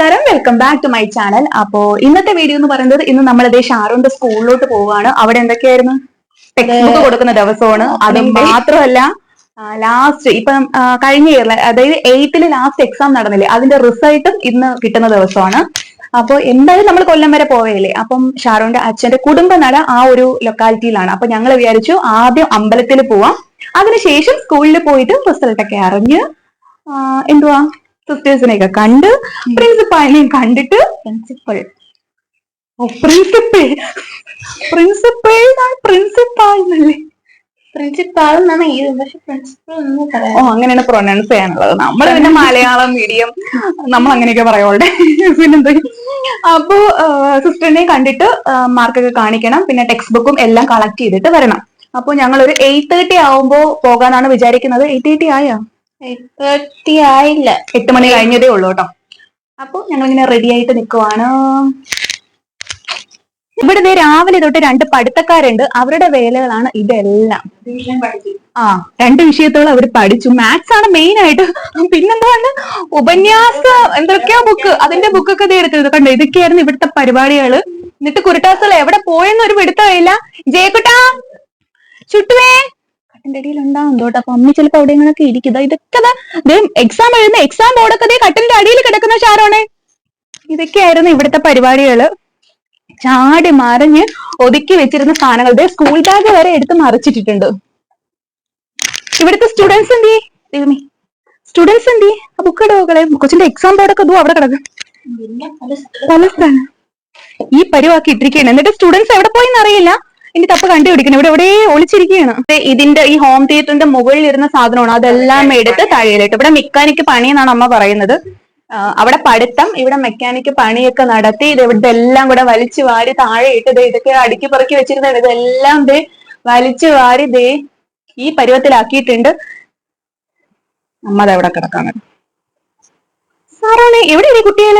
നമസ്കാരം. Welcome back to my channel അപ്പോ ഇന്നത്തെ വീഡിയോ എന്ന് പറയുന്നത് ഇന്ന് നമ്മൾ അതേ ഷാറുന്റെ സ്കൂളിലോട്ട് പോവാണ്. അവിടെ എന്തൊക്കെയായിരുന്നു? ടെക്സ്റ്റ് ബുക്ക് കൊടുക്കുന്ന ദിവസമാണ്. അത് മാത്രമല്ല ലാസ്റ്റ് ഇപ്പം കഴിഞ്ഞ ഇയറിൽ അതായത് എയ്ത്തിൽ ലാസ്റ്റ് എക്സാം നടന്നില്ലേ അതിന്റെ റിസൾട്ടും ഇന്ന് കിട്ടുന്ന ദിവസമാണ്. അപ്പോൾ എന്തായാലും നമ്മൾ കൊല്ലം വരെ പോവേലേ അപ്പം ഷാറൂന്റെ അച്ഛന്റെ കുടുംബനട ആ ഒരു ലൊക്കാലിറ്റിയിലാണ് അപ്പൊ ഞങ്ങൾ വിചാരിച്ചു ആദ്യം അമ്പലത്തിൽ പോവാം. അതിനുശേഷം സ്കൂളിൽ പോയിട്ട് റിസൾട്ടൊക്കെ അറിഞ്ഞ് എന്തുവാ? സിസ്റ്റേഴ്സിനെയൊക്കെ കണ്ട് പ്രിൻസിപ്പാളിനെയും കണ്ടിട്ട് പ്രിൻസിപ്പൾ ഓ പ്രിൻസിപ്പൾ പ്രിൻസിപ്പൾ പ്രിൻസിപ്പാൾ എന്നല്ലേ? പ്രിൻസിപ്പാൾ എന്നാണ് പക്ഷെ പ്രിൻസിപ്പൾ എന്ന് പറയാം ഓ അങ്ങനെയാണ് പ്രൊനൗൺസ് ചെയ്യാനുള്ളത്. നമ്മൾ പിന്നെ മലയാളം മീഡിയം നമ്മൾ അങ്ങനെയൊക്കെ പറയുള്ളേ പിന്നെന്താ? അപ്പോ സിസ്റ്ററിനെ കണ്ടിട്ട് മാർക്കൊക്കെ കാണിക്കണം. പിന്നെ ടെക്സ്റ്റ് ബുക്കും എല്ലാം കളക്ട് ചെയ്തിട്ട് വരണം. അപ്പൊ ഞങ്ങൾ ഒരു എയ്റ്റ് തേർട്ടി ആവുമ്പോ പോകാനാണ് വിചാരിക്കുന്നത്. എയ്റ്റ് തേർട്ടി ആയാ? തേർട്ടി ആയില്ല എട്ട് മണി കഴിഞ്ഞതേ ഉള്ളൂ കേട്ടോ. അപ്പൊ ഞങ്ങൾ ഇങ്ങനെ റെഡി ആയിട്ട് നിൽക്കുവാണ് ഇവിടെ രാവിലെ തൊട്ട് രണ്ട് പഠിത്തക്കാരുണ്ട്. അവരുടെ വേലകളാണ് ഇതെല്ലാം. ആ രണ്ട് വിഷയത്തോളം അവർ പഠിച്ചു. മാത്സ് ആണ് മെയിൻ ആയിട്ട്. പിന്നെന്താണ് ഉപന്യാസ എന്തൊക്കെയാ ബുക്ക് അതിന്റെ ബുക്കൊക്കെ ദേ എടുത്തത് കണ്ടോ? ഇതൊക്കെയായിരുന്നു ഇവിടുത്തെ പരിപാടികൾ. എന്നിട്ട് കുരുട്ടാസുകൾ എവിടെ പോയെന്ന് ഒരു പിടുത്തമില്ല. ജയക്കുട്ടാ ചുട്ടുവേ. കട്ടിന്റെ ഇടയിൽ ഉണ്ടാവും തോട്ടോ അപ്പൊ അമ്മി ചിലപ്പോ അവിടെ ഇങ്ങനൊക്കെ ഇരിക്കുക ഇതൊക്കെ എക്സാം എഴുതുന്ന എക്സാം ബോർഡൊക്കെ കട്ടിന്റെ അടിയിൽ കിടക്കുന്ന ഷാറോണേ ഇതൊക്കെയായിരുന്നു ഇവിടുത്തെ പരിപാടികൾ. ചാടി മറിഞ്ഞ് ഒതുക്കി വെച്ചിരുന്ന സാധനങ്ങൾ. സ്കൂൾ ബാഗ് വരെ എടുത്ത് മറിച്ചിട്ടിട്ടുണ്ട്. ഇവിടുത്തെ സ്റ്റുഡൻസ് എന്തി ദൈവമേ. സ്റ്റുഡൻസ് എന്തി ആ ബുക്ക് ഇടവുകളെ കൊച്ചിന്റെ എക്സാം ബോർഡൊക്കെ ദൂ അവിടെ കിടക്കും. പല പല സ്ഥലം ഈ പരിവാക്കി ഇട്ടിരിക്കുകയാണ്. എന്നിട്ട് സ്റ്റുഡൻസ് എവിടെ പോയെന്ന് അറിയില്ല. ഇനി തപ്പ് കണ്ടുപിടിക്കണം. ഇവിടെ എവിടെ ഒളിച്ചിരിക്കുകയാണ്. ഇതിന്റെ ഈ ഹോം തിയേറ്ററിന്റെ മുകളിൽ ഇരുന്ന സാധനമാണ്. അതെല്ലാം എടുത്ത് താഴെയിലിട്ട്. ഇവിടെ മെക്കാനിക്ക് പണി എന്നാണ് അമ്മ പറയുന്നത്. അവിടെ പഠിത്തം ഇവിടെ മെക്കാനിക്ക് പണിയൊക്കെ നടത്തി ഇത് ഇവിടെ എല്ലാം കൂടെ വലിച്ചു വാരി താഴെ ഇട്ട് ദേ ഇതൊക്കെ അടുക്കി പറക്കി വെച്ചിരുന്നത് ഇതെല്ലാം ദേ വലിച്ചു വാരി ദേ ഈ പരുവത്തിലാക്കിയിട്ടുണ്ട്. അമ്മ അവിടെ കിടക്കാൻ സാറാണ് എവിടെയാണ് കുട്ടികൾ?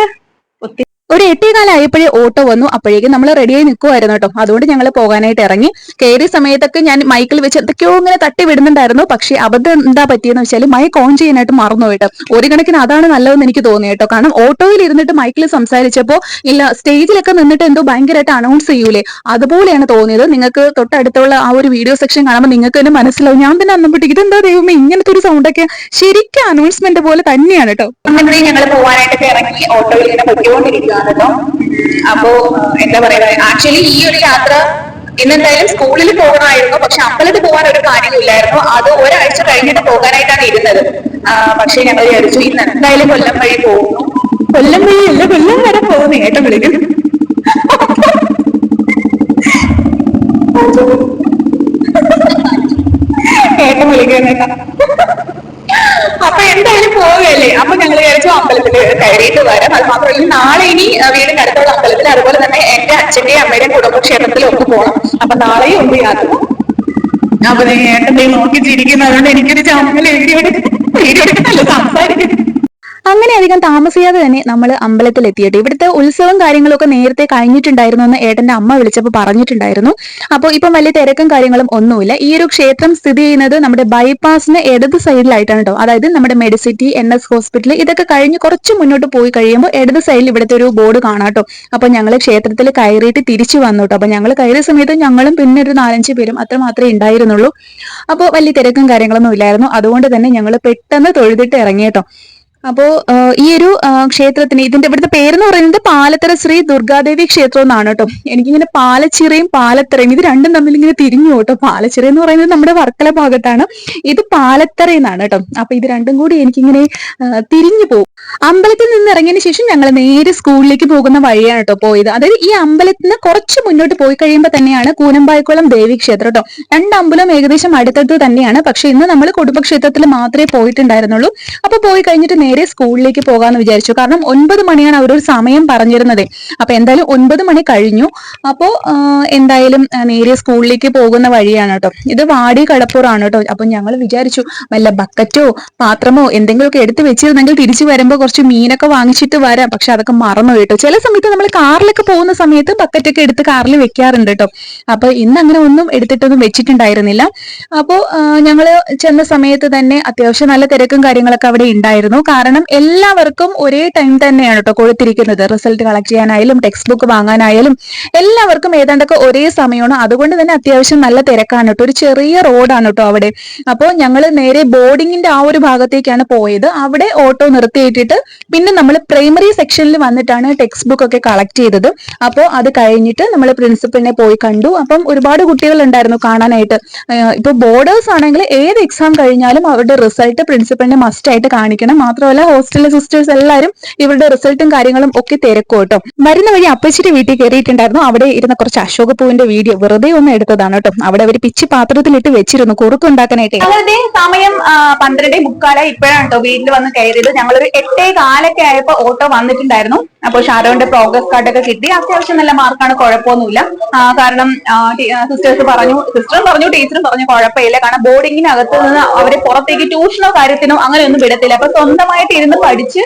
ഒരു എട്ടേകാലായപ്പോഴേ ഓട്ടോ വന്നു. അപ്പോഴേക്കും നമ്മൾ റെഡിയായി നിൽക്കുമായിരുന്നു കേട്ടോ. അതുകൊണ്ട് ഞങ്ങൾ പോകാനായിട്ട് ഇറങ്ങി. കയറിയ സമയത്തൊക്കെ ഞാൻ മൈക്കിൽ വെച്ച് എന്തൊക്കെയോ ഇങ്ങനെ തട്ടി വിടുന്നുണ്ടായിരുന്നു. പക്ഷേ അബദ്ധം എന്താ പറ്റിയെന്ന് വെച്ചാൽ മൈക്ക് ഓൺ ചെയ്യാനായിട്ട് മറന്നു കേട്ടോ. ഒരു കണക്കിന് അതാണ് നല്ലതെന്ന് എനിക്ക് തോന്നി കേട്ടോ. കാരണം ഓട്ടോയിൽ ഇരുന്നിട്ട് മൈക്കിൽ സംസാരിച്ചപ്പോൾ ഇല്ല സ്റ്റേജിലൊക്കെ നിന്നിട്ട് എന്തോ ഭയങ്കരമായിട്ട് അനൗൺസ് ചെയ്യൂലേ. അതുപോലെയാണ് തോന്നിയത്. നിങ്ങൾക്ക് തൊട്ടടുത്തുള്ള ആ ഒരു വീഡിയോ സെക്ഷൻ കാണുമ്പോൾ നിങ്ങൾക്ക് തന്നെ മനസ്സിലാവും. ഞാൻ തന്നെ അന്നപ്പോഴത്തേക്ക് ഇതെന്താ ദൈവമേ ഇങ്ങനത്തെ ഒരു സൗണ്ടൊക്കെ ശരിക്കും അനൗൺസ്മെന്റ് പോലെ തന്നെയാണ് കേട്ടോ. ഞങ്ങൾ പോകാനായിട്ട് ഇറങ്ങി. ഓട്ടോയിൽ ഇങ്ങനെ പൊയ്ക്കൊണ്ടിരിക്കുകയാണ് കേട്ടോ അപ്പോ എന്താ പറയാ ആക്ച്വലി ഈ ഒരു യാത്ര ഇന്നെന്തായാലും സ്കൂളിൽ പോകണമായിരുന്നു. പക്ഷെ അമ്പലത്തിൽ പോകാൻ ഒരു കാര്യമില്ലായിരുന്നു. അത് ഒരാഴ്ച കഴിഞ്ഞിട്ട് പോകാനായിട്ടാണ് ഇരുന്നത്. പക്ഷെ ഞങ്ങൾ വിചാരിച്ചു ഇന്ന് എന്തായാലും കൊല്ലം വഴി പോകുന്നു. കൊല്ലം വഴി അല്ല കൊല്ലം വരെ പോകുന്നു ഏട്ടൻ വിളിക്കും ഏട്ടൻ വിളിക്കുന്നേട്ടാ അപ്പൊ എന്തായാലും പോവുകയല്ലേ? അപ്പൊ ഞങ്ങൾ വിചാരിച്ചു അമ്പലത്തിൽ കയറിയിട്ട് വരാം. അത് മാത്രമല്ല നാളെ ഇനി വീട് വീടിന്റെ അടുത്തുള്ള അമ്പലത്തിൽ അതുപോലെ തന്നെ എന്റെ അച്ഛന്റെയും അമ്മയുടെയും കുടുംബക്ഷേത്രത്തിലും ഒക്കെ പോകണം അപ്പൊ നാളെയും ഒന്ന് യാത്ര. അപ്പൊ ദേ ഏട്ടന്റെ നോക്കി ചിരിക്കുന്നതുകൊണ്ട് എനിക്കൊരു ചമ്മൽ വീഡിയോ വീഡിയോ എടുക്കുന്നല്ലോ സംസാരിക്കുന്നു അങ്ങനെ അധികം താമസിയാതെ തന്നെ നമ്മൾ അമ്പലത്തിൽ എത്തിയിട്ട് ഇവിടുത്തെ ഉത്സവം കാര്യങ്ങളൊക്കെ നേരത്തെ കഴിഞ്ഞിട്ടുണ്ടായിരുന്നു എന്ന് ഏട്ടന്റെ അമ്മ വിളിച്ചപ്പോൾ പറഞ്ഞിട്ടുണ്ടായിരുന്നു. അപ്പോൾ ഇപ്പം വലിയ തിരക്കും കാര്യങ്ങളും ഒന്നുമില്ല. ഈ ഒരു ക്ഷേത്രം സ്ഥിതി ചെയ്യുന്നത് നമ്മുടെ ബൈപ്പാസിന് ഇടത് സൈഡിലായിട്ടാണ് കേട്ടോ അതായത് നമ്മുടെ മെഡിസിറ്റി എൻ എസ് ഹോസ്പിറ്റൽ ഇതൊക്കെ കഴിഞ്ഞ് കുറച്ച് മുന്നോട്ട് പോയി കഴിയുമ്പോൾ ഇടത് സൈഡിൽ ഇവിടുത്തെ ഒരു ബോർഡ് കാണാം കേട്ടോ അപ്പോൾ ഞങ്ങൾ ക്ഷേത്രത്തിൽ കയറിയിട്ട് തിരിച്ചു വന്നു കേട്ടോ അപ്പോൾ ഞങ്ങൾ കയറിയ സമയത്ത് ഞങ്ങളും പിന്നെ ഒരു നാലഞ്ച് പേരും അത്ര മാത്രമേ ഉണ്ടായിരുന്നുള്ളൂ. അപ്പോൾ വലിയ തിരക്കും കാര്യങ്ങളൊന്നും ഇല്ലായിരുന്നു. അതുകൊണ്ട് തന്നെ ഞങ്ങൾ പെട്ടെന്ന് തൊഴുതിട്ട് ഇറങ്ങി കേട്ടോ അപ്പോ ഈ ഒരു ക്ഷേത്രത്തിന് ഇതിന്റെ ഇവിടുത്തെ പേരെന്ന് പറയുന്നത് പാലത്തറ ശ്രീ ദുർഗാദേവി ക്ഷേത്രം എന്നാണ് കേട്ടോ. എനിക്കിങ്ങനെ പാലച്ചിറയും പാലത്തറയും ഇത് രണ്ടും തമ്മിൽ ഇങ്ങനെ തിരിഞ്ഞു കേട്ടോ. പാലച്ചിറ എന്ന് പറയുന്നത് നമ്മുടെ വർക്കല ഭാഗത്താണ്. ഇത് പാലത്തറ എന്നാണ് കേട്ടോ. അപ്പൊ ഇത് രണ്ടും കൂടി എനിക്കിങ്ങനെ തിരിഞ്ഞു പോകും. അമ്പലത്തിൽ നിന്ന് ഇറങ്ങിയതിന് ശേഷം ഞങ്ങൾ നേരെ സ്കൂളിലേക്ക് പോകുന്ന വഴിയാണ് കേട്ടോ പോയത്. അതായത് ഈ അമ്പലത്തിൽ നിന്ന് കുറച്ച് മുന്നോട്ട് പോയി കഴിയുമ്പോൾ തന്നെയാണ് കൂനമ്പായക്കുളം ദേവി ക്ഷേത്രം കേട്ടോ. രണ്ട് അമ്പലം ഏകദേശം അടുത്തടുത്ത് തന്നെയാണ്. പക്ഷെ ഇന്ന് നമ്മൾ കുടുംബക്ഷേത്രത്തിൽ മാത്രമേ പോയിട്ടുണ്ടായിരുന്നുള്ളൂ. അപ്പൊ പോയി കഴിഞ്ഞിട്ട് നേരെ സ്കൂളിലേക്ക് പോകാന്ന് വിചാരിച്ചു. കാരണം ഒൻപത് മണിയാണ് അവരൊരു സമയം പറഞ്ഞിരുന്നത്. അപ്പൊ എന്തായാലും ഒൻപത് മണി കഴിഞ്ഞു. അപ്പോ എന്തായാലും നേരെ സ്കൂളിലേക്ക് പോകുന്ന വഴിയാണ് കേട്ടോ. ഇത് വാടി കടപ്പുറാണ് കേട്ടോ. അപ്പൊ ഞങ്ങൾ വിചാരിച്ചു വല്ല ബക്കറ്റോ പാത്രമോ എന്തെങ്കിലുമൊക്കെ എടുത്ത് വെച്ചിരുന്നെങ്കിൽ തിരിച്ചു വരുമ്പോൾ കുറച്ച് മീനൊക്കെ വാങ്ങിച്ചിട്ട് വരാം. പക്ഷെ അതൊക്കെ മറന്നു കേട്ടോ. ചില സമയത്ത് നമ്മൾ കാറിലൊക്കെ പോകുന്ന സമയത്ത് ബക്കറ്റൊക്കെ എടുത്ത് കാറിൽ വെക്കാറുണ്ട് കേട്ടോ. അപ്പൊ ഇന്ന് അങ്ങനെ ഒന്നും എടുത്തിട്ടൊന്നും വെച്ചിട്ടുണ്ടായിരുന്നില്ല. അപ്പോ ഞങ്ങൾ ചെന്ന സമയത്ത് തന്നെ അത്യാവശ്യം നല്ല തിരക്കും കാര്യങ്ങളൊക്കെ അവിടെ ഉണ്ടായിരുന്നു. കാരണം എല്ലാവർക്കും ഒരേ ടൈം തന്നെയാണ് കേട്ടോ കൊടുത്തിരിക്കുന്നത്. റിസൾട്ട് കളക്ട് ചെയ്യാനായാലും ടെക്സ്റ്റ് ബുക്ക് വാങ്ങാനായാലും എല്ലാവർക്കും ഏതാണ്ടൊക്കെ ഒരേ സമയമാണ്. അതുകൊണ്ട് തന്നെ അത്യാവശ്യം നല്ല തിരക്കാണ് കേട്ടോ ഒരു ചെറിയ റോഡാണ് കേട്ടോ അവിടെ. അപ്പോൾ ഞങ്ങൾ നേരെ ബോർഡിങ്ങിന്റെ ആ ഒരു ഭാഗത്തേക്കാണ് പോയത്. അവിടെ ഓട്ടോ നിർത്തിയിട്ടിട്ട് പിന്നെ നമ്മൾ പ്രൈമറി സെക്ഷനിൽ വന്നിട്ടാണ് ടെക്സ്റ്റ് ബുക്ക് ഒക്കെ കളക്ട് ചെയ്തത്. അപ്പോൾ അത് കഴിഞ്ഞിട്ട് നമ്മൾ പ്രിൻസിപ്പളിനെ പോയി കണ്ടു. അപ്പം ഒരുപാട് കുട്ടികൾ ഉണ്ടായിരുന്നു കാണാനായിട്ട്. ഇപ്പോൾ ഇപ്പൊ ബോർഡേഴ്സ് ആണെങ്കിൽ ഏത് എക്സാം കഴിഞ്ഞാലും അവരുടെ റിസൾട്ട് പ്രിൻസിപ്പളിനെ മസ്റ്റായിട്ട് കാണിക്കണം. കാണിക്കണം മാത്രമല്ല ഹോസ്റ്റലിലെ സിസ്റ്റേഴ്സ് എല്ലാവരും ഇവരുടെ റിസൾട്ടും കാര്യങ്ങളും ഒക്കെ തിരക്കും കേട്ടോ. വരുന്ന വഴി അപ്പച്ചിന്റെ വീട്ടിൽ കയറിയിട്ടുണ്ടായിരുന്നു. അവിടെ ഇരുന്ന കുറച്ച് അശോക പൂവിന്റെ വീഡിയോ വെറുതെ ഒന്ന് എടുത്തതാണ് കേട്ടോ. അവിടെ അവർ പിച്ചി പാത്രത്തിലിട്ട് വെച്ചിരുന്നു കുറുക്കുണ്ടാക്കാനായിട്ട് ഞങ്ങളുടെ സമയം പന്ത്രണ്ട് മുക്കാലായി ഇപ്പോഴാണ് കേട്ടോ വീട്ടിൽ വന്ന് കയറിയത്. ഞങ്ങളൊരു എട്ടേ കാലൊക്കെ ആയപ്പോ ഓട്ടോ വന്നിട്ടുണ്ടായിരുന്നു. അപ്പോൾ ഷാരോന്റെ പ്രോഗ്രസ് കാർഡൊക്കെ കിട്ടി. അത്യാവശ്യം നല്ല മാർക്കാണ് കുഴപ്പമൊന്നുമില്ല. കാരണം സിസ്റ്റേഴ്സ് പറഞ്ഞു സിസ്റ്ററും പറഞ്ഞു ടീച്ചറും പറഞ്ഞു കുഴപ്പമില്ല. കാരണം ബോർഡിങ്ങിനകത്ത് നിന്ന് അവരെ പുറത്തേക്ക് ട്യൂഷനോ കാര്യത്തിനോ അങ്ങനെയൊന്നും വിടത്തില്ല. അപ്പൊ സ്വന്തമായിട്ട് ഇരുന്ന് പഠിച്ച്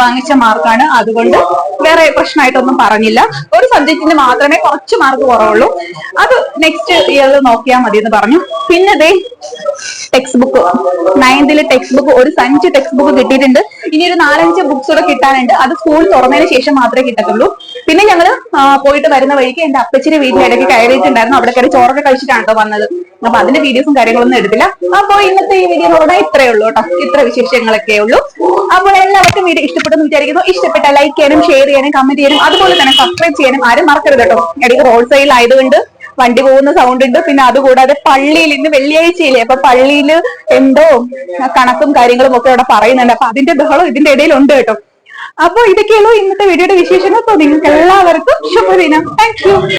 വാങ്ങിച്ച മാർക്കാണ്. അതുകൊണ്ട് വേറെ പ്രശ്നമായിട്ടൊന്നും പറഞ്ഞില്ല. ഒരു സബ്ജക്റ്റിന് മാത്രമേ കുറച്ച് മാർക്ക് കുറവുള്ളൂ. അത് നെക്സ്റ്റ് ഇയറിൽ നോക്കിയാൽ മതി എന്ന് പറഞ്ഞു. പിന്നെ ദേ ടെക്സ്റ്റ് ബുക്ക് നയൻതിലെ ടെക്സ്റ്റ് ബുക്ക് ഒരു സഞ്ച് ടെക്സ്റ്റ് ബുക്ക് കിട്ടിയിട്ടുണ്ട്. ഇനി ഒരു നാലഞ്ച് ബുക്സ് കൂടെ കിട്ടാനുണ്ട്. അത് സ്കൂൾ തുറന്നതിന് ശേഷം മാത്രമേ കിട്ടത്തുള്ളൂ. പിന്നെ ഞങ്ങൾ പോയിട്ട് വരുന്ന വഴിക്ക് എന്റെ അപ്പച്ചിന്റെ വീട്ടിൽ ഇടയ്ക്ക് കയറിയിട്ടുണ്ടായിരുന്നു. അവിടെ കയറി ചോറൊക്കെ കഴിച്ചിട്ടാണ് കേട്ടോ വന്നത്. അപ്പൊ അതിന്റെ വീഡിയോസും കാര്യങ്ങളൊന്നും എടുത്തില്ല. അപ്പൊ ഇന്നത്തെ ഈ വീഡിയോ നോക്കാൻ ഇത്രയേ ഉള്ളൂ കേട്ടോ. ഇത്ര വിശേഷങ്ങളൊക്കെ ഉള്ളൂ. അപ്പോൾ എല്ലാവർക്കും വീഡിയോ ഇഷ്ടപ്പെട്ടെന്ന് വിചാരിക്കുന്നു. ഇഷ്ടപ്പെട്ട ലൈക്ക് ചെയ്യാനും ഷെയർ ചെയ്യാനും കമന്റ് ചെയ്യാനും അതുപോലെ തന്നെ സബ്സ്ക്രൈബ് ചെയ്യാനും ആരും മറക്കരുത് കേട്ടോ. ഇടയ്ക്ക് റോഡ് സൈഡിൽ ആയതുകൊണ്ട് വണ്ടി പോകുന്ന സൗണ്ട് ഉണ്ട്. പിന്നെ അതുകൂടാതെ പള്ളിയിൽ ഇന്ന് വെള്ളിയാഴ്ചയില്ലേ? അപ്പൊ പള്ളിയിൽ എന്തോ കണക്കും കാര്യങ്ങളും ഒക്കെ അവിടെ പറയുന്നുണ്ട്. അപ്പൊ അതിന്റെ ബഹളം ഇതിന്റെ ഇടയിൽ ഉണ്ട് കേട്ടോ. അപ്പൊ ഇതൊക്കെയുള്ളൂ ഇന്നത്തെ വീഡിയോയുടെ വിശേഷങ്ങൾ. അപ്പൊ നിങ്ങൾക്ക് എല്ലാവർക്കും ശുഭദിനം താങ്ക്